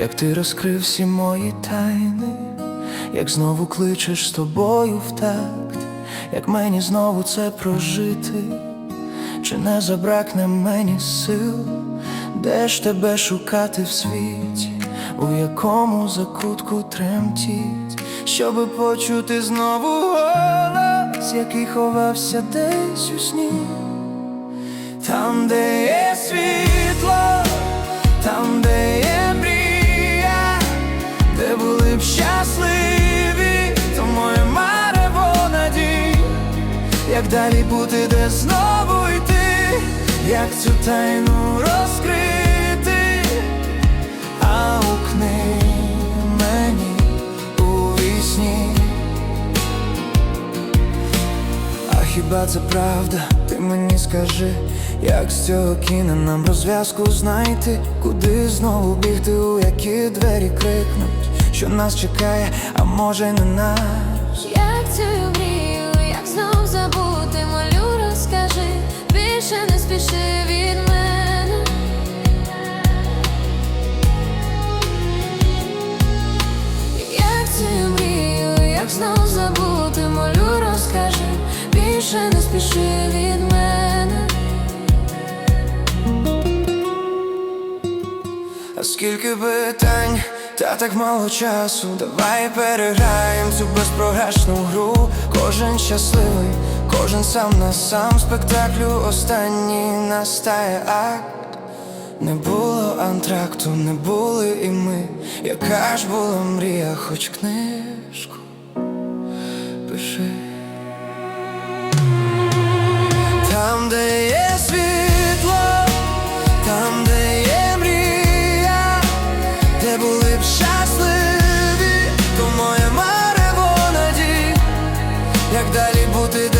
як ти розкрив всі мої тайни, як знову кличеш з тобою в такт, як мені знову це прожити, чи не забракне мені сил, де ж тебе шукати в світі, у якому закутку тремтіть, щоби почути знову голос, який ховався десь у сні. Там, де як далі бути, де знову йти, як цю тайну розкрити, а у книги мені у вісні. А хіба це правда? Ти мені скажи, як з цього кіна нам розв'язку знайти, куди знову бігти, у які двері крикнуть, що нас чекає, а може не нас. Як цю більше не спіши від мене. А скільки питань, та так мало часу. Давай переграєм цю безпрограшну гру. Кожен щасливий, кожен сам на сам спектаклю останній настає акт. Не було антракту, не були і ми. Яка ж була мрія, хоч книжку buty